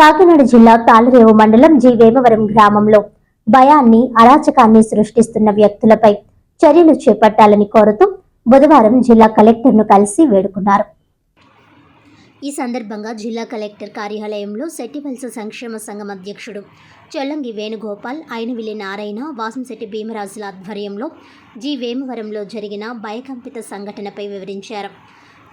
కాకినాడ జిల్లా తాళరేవు మండలం జి వేమవరం గ్రామంలో భయాన్ని అరాచకాన్ని సృష్టిస్తున్న వ్యక్తులపై చర్యలు చేపట్టాలని కోరుతూ బుధవారం జిల్లా కలెక్టర్ను కలిసి వేడుకున్నారు. ఈ సందర్భంగా జిల్లా కలెక్టర్ కార్యాలయంలో సెట్టివలస సంక్షేమ సంఘం అధ్యక్షుడు చొల్లంగి వేణుగోపాల్ అయినవిల్లి నారాయణ వాసంశెట్టి భీమరాజుల ఆధ్వర్యంలో జి వేమవరంలో జరిగిన భయకంపిత సంఘటనపై వివరించారు.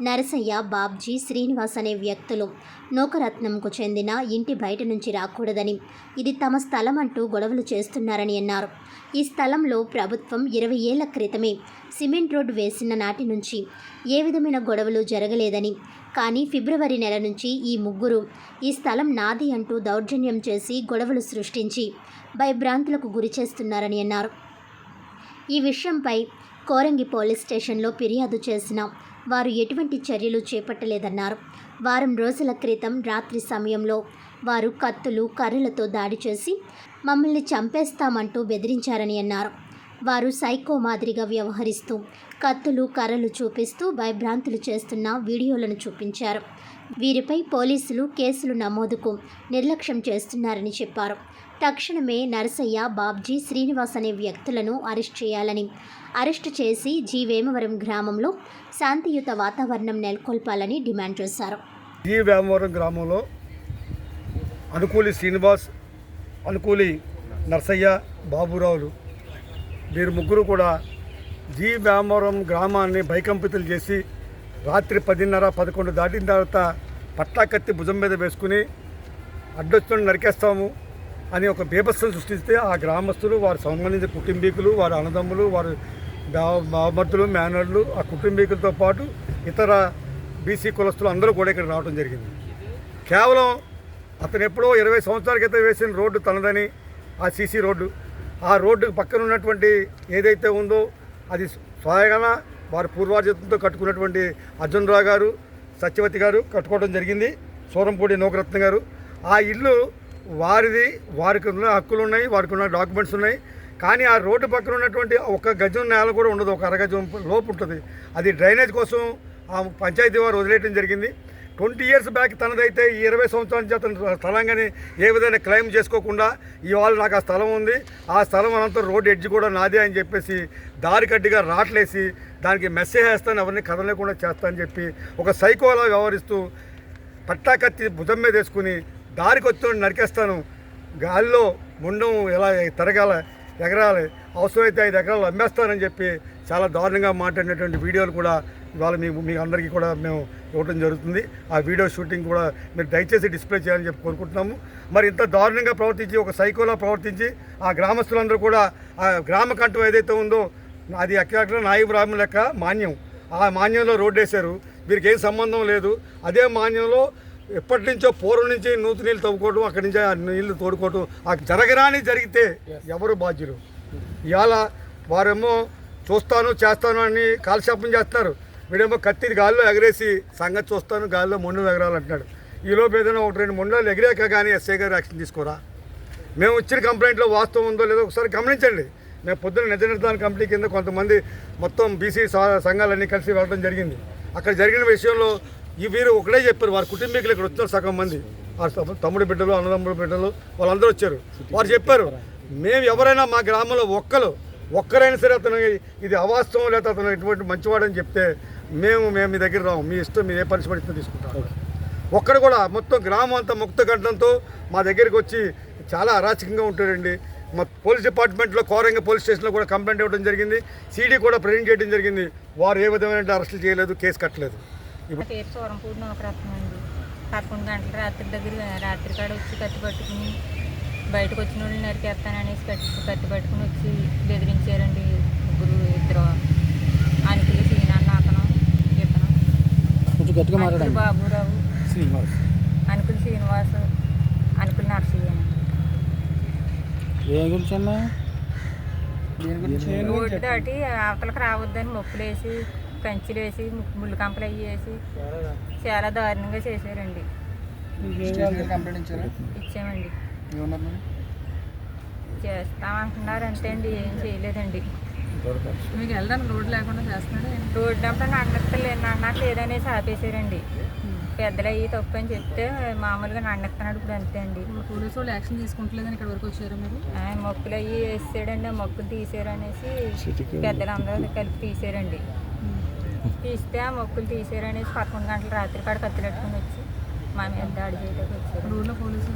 నరసయ్య బాబ్జీ శ్రీనివాస్ అనే వ్యక్తులు నూకరత్నంకు చెందిన ఇంటి బయట నుంచి రాకూడదని ఇది తమ స్థలం అంటూ గొడవలు చేస్తున్నారని అన్నారు. ఈ స్థలంలో ప్రభుత్వం ఇరవై ఏళ్ళ క్రితమే సిమెంట్ రోడ్డు వేసిన నాటి నుంచి ఏ విధమైన గొడవలు జరగలేదని కానీ ఫిబ్రవరి నెల నుంచి ఈ ముగ్గురు ఈ స్థలం నాది అంటూ దౌర్జన్యం చేసి గొడవలు సృష్టించి భయభ్రాంతులకు గురి చేస్తున్నారని అన్నారు. ఈ విషయంపై కోరంగి పోలీస్ స్టేషన్లో ఫిర్యాదు చేసిన వారు ఎటువంటి చర్యలు చేపట్టలేదన్నారు. వారం రోజుల క్రితం రాత్రి సమయంలో వారు కత్తులు కర్రలతో దాడి చేసి మమ్మల్ని చంపేస్తామంటూ బెదిరించారని అన్నారు. వారు సైకో మాదిరిగా వ్యవహరిస్తూ కత్తులు కర్రలు చూపిస్తూ భయభ్రాంతులు చేస్తున్న వీడియోలను చూపించారు. వీరిపై పోలీసులు కేసులు నమోదుకు నిర్లక్ష్యం చేస్తున్నారని చెప్పారు. తక్షణమే నరసయ్య బాబ్జీ శ్రీనివాస్ అనే వ్యక్తులను అరెస్ట్ చేయాలని. అరెస్టు చేసి జీ వేమవరం గ్రామంలో శాంతియుత వాతావరణం నెలకొల్పాలని డిమాండ్ చేశారు. జీవేమవరం గ్రామంలో అనుకూలి శ్రీనివాస్ అనుకూలి నరసయ్య బాబురావులు వీరు ముగ్గురు కూడా జీవేమవరం గ్రామాన్ని భయకంపితులు చేసి రాత్రి పదిన్నర పదకొండు దాటిన తర్వాత పట్టా కత్తి భుజం మీద వేసుకుని అడ్డొచ్చుని నరికేస్తాము. అని ఒక బీభత్సం సృష్టిస్తే ఆ గ్రామస్తులు వారు సంబంధించిన కుటుంబీకులు వారి అన్నదమ్ములు వారి బా- మేనర్లు ఆ కుటుంబీకులతో పాటు ఇతర బీసీ కులస్తులు అందరూ కూడా ఇక్కడ రావడం జరిగింది. కేవలం అతను ఎప్పుడో ఇరవై సంవత్సరాల క్రితం వేసిన రోడ్డు తనదని ఆ సీసీ రోడ్డు. ఆ రోడ్డు పక్కన ఉన్నటువంటి ఏదైతే ఉందో అది స్వయంగా వారి పూర్వార్జితంతో కట్టుకున్నటువంటి అర్జున్ రావు గారు సత్యవతి గారు కట్టుకోవడం జరిగింది. సూరంపూడి నోకరత్న గారు. ఆ ఇల్లు వారిది వారికి ఉన్న హక్కులు ఉన్నాయి వారికి ఉన్న డాక్యుమెంట్స్ ఉన్నాయి. కానీ ఆ రోడ్డు పక్కన ఉన్నటువంటి ఒక గజం నేల కూడా ఉండదు ఒక అరగజం లోపు ఉంటుంది. అది డ్రైనేజ్ కోసం ఆ పంచాయతీ వారు వదిలేయడం జరిగింది. ట్వంటీ ఇయర్స్ బ్యాక్ తనదైతే ఈ ఇరవై సంవత్సరాల నుంచి అతను స్థలంగాని ఏ విధంగా క్లెయిమ్ చేసుకోకుండా ఇవాళ నాకు ఆ స్థలం ఉంది. ఆ స్థలం అనంతరం రోడ్ ఎడ్జ్ కూడా నాదే అని చెప్పేసి దారి కడ్డిగా రాట్లేసి దానికి మెసేజ్ వేస్తాను ఎవరిని కదలకుండా చేస్తా అని చెప్పి ఒక సైకోలా వ్యవహరిస్తూ పట్టా కత్తి భుజం మీద వేసుకుని దారికి వచ్చి నరికేస్తాను. గాలిలో ముండం ఎలా తిరగాల ఎగరాలి అవసరమైతే ఐదు ఎకరాలు అమ్మేస్తానని చెప్పి చాలా దారుణంగా మాట్లాడినటువంటి వీడియోలు కూడా ఇవాళ మీ మీ అందరికీ కూడా మేము ఇవ్వడం జరుగుతుంది. ఆ వీడియో షూటింగ్ కూడా మీరు దయచేసి డిస్ప్లే చేయాలని చెప్పి కోరుకుంటున్నాము. మరి ఇంత దారుణంగా ప్రవర్తించి ఒక సైకోలా ప్రవర్తించి ఆ గ్రామస్తులందరూ కూడా ఆ గ్రామ కంఠం ఏదైతే ఉందో అది ఎక్కడ నాయి బ్రాహ్మణ లెక్క మాన్యం. ఆ మాన్యంలో రోడ్డు వేశారు వీరికి ఏం సంబంధం లేదు. అదే మాన్యంలో ఎప్పటి నుంచో పూర్వం నుంచి నూతి నీళ్ళు తవ్వుకోవడం అక్కడి నుంచి ఆ నీళ్ళు తోడుకోవడం ఆ జరగరాని జరిగితే ఎవరు బాధ్యులు? ఇవాళ వారేమో చూస్తాను చేస్తాను అని కాలశాపం చేస్తున్నారు. వీడేమో కత్తి గాల్లో ఎగరేసి సంగతి చూస్తాను గాల్లో మొండు ఎగరాలంటున్నాడు. ఈలోపు ఏదైనా ఒకటి రెండు మొండలు ఎగిరాక కానీ ఎస్ఐ గారు యాక్షన్ తీసుకోరా? మేము ఇచ్చిన కంప్లైంట్లో వాస్తవం ఉందో లేదో ఒకసారి గమనించండి. మేము పొద్దున్న నిజ నిర్ధారణ కమిటీ కింద కొంతమంది మొత్తం బీసీ సంఘాలన్నీ కలిసి వెళ్ళడం జరిగింది. అక్కడ జరిగిన విషయంలో వీరు ఒకటే చెప్పారు వారి కుటుంబీకులు ఇక్కడ వచ్చారు సగం మంది. తమ్ముడు బిడ్డలు అన్నదమ్ముడు బిడ్డలు వాళ్ళందరూ వచ్చారు. వారు చెప్పారు మేము ఎవరైనా మా గ్రామంలో ఒక్కరు ఒక్కరైనా సరే అతను ఇది అవాస్తవం లేదా అతను ఎటువంటి మంచివాడని చెప్తే మేము మేము మీ దగ్గర రాము. మీ ఇష్టం మీరు ఏ పనిష్మెంట్ ఇచ్చినా తీసుకుంటాం ఒక్కడు కూడా మొత్తం గ్రామం అంతా ముక్త గడ్డంతో మా దగ్గరికి వచ్చి చాలా అరాచకంగా ఉంటాడండి. మా పోలీస్ డిపార్ట్మెంట్లో కోరంగ పోలీస్ స్టేషన్లో కూడా కంప్లైంట్ ఇవ్వడం జరిగింది. సీడీ కూడా ప్రెజెంట్ చేయడం జరిగింది. వారు ఏ విధమైన అరెస్టులు చేయలేదు కేసు కట్టలేదు. పేరు సూరంపూడి నూకరత్నం అండి పదకొండు గంటల రాత్రి దగ్గర రాత్రి కాడ వచ్చి కత్తి పట్టుకుని బయటకు వచ్చిన వాళ్ళు నరికేస్తాననేసి కత్తి కత్తి పట్టుకుని వచ్చి బెదిరించారండి ముగ్గురు ఇద్దరు. అనికిలి సీనన్న అతను ఇతను. కొంచెం గట్టిగా అనికులు మాట్లాడండి బాబురావు. శ్రీనివాస్. అనుకులు శ్రీనివాస్ అనుకులు నర్సయ్య. ఏం గురించి? రోడ్డు దాటి అవతలకు రావద్దని మొప్పులేసి కంచెలు వేసి ముళ్ళు కంపలు అవి వేసి చాలా దారుణంగా చేశారండి. ఇచ్చామండి. మరి? చేస్తామంటున్నారు అంతే అండి ఏం చేయలేదండి. మీకు వెళ్ళడానికి రోడ్ లేకుండా చేస్తున్నాడు. రోడ్డు అంతా నన్నట్లేదు నాకు లేదనేసి ఆపేశారండి. పెద్దలు అయ్యి తప్పు అని చెప్తే మామూలుగా నండెత్తన్నాడు ఇప్పుడు అంతే అండి. పోలీసు వాళ్ళు యాక్షన్ తీసుకుంటలేదని ఇక్కడ వరకు వచ్చారు మీరు? ఆ, మొక్కులు అయ్యి వేసాడండి ఆ మొక్కులు తీసారు అనేసి పెద్దలు అందరూ కలిపి తీసారండి. తీస్తే ఆ మొక్కులు తీసారు అనేసి పదకొండు గంటల రాత్రి కాడ కత్తిలెట్టుకుని వచ్చి మా మీద దాడి చేయడానికి వచ్చారు. పోలీసులు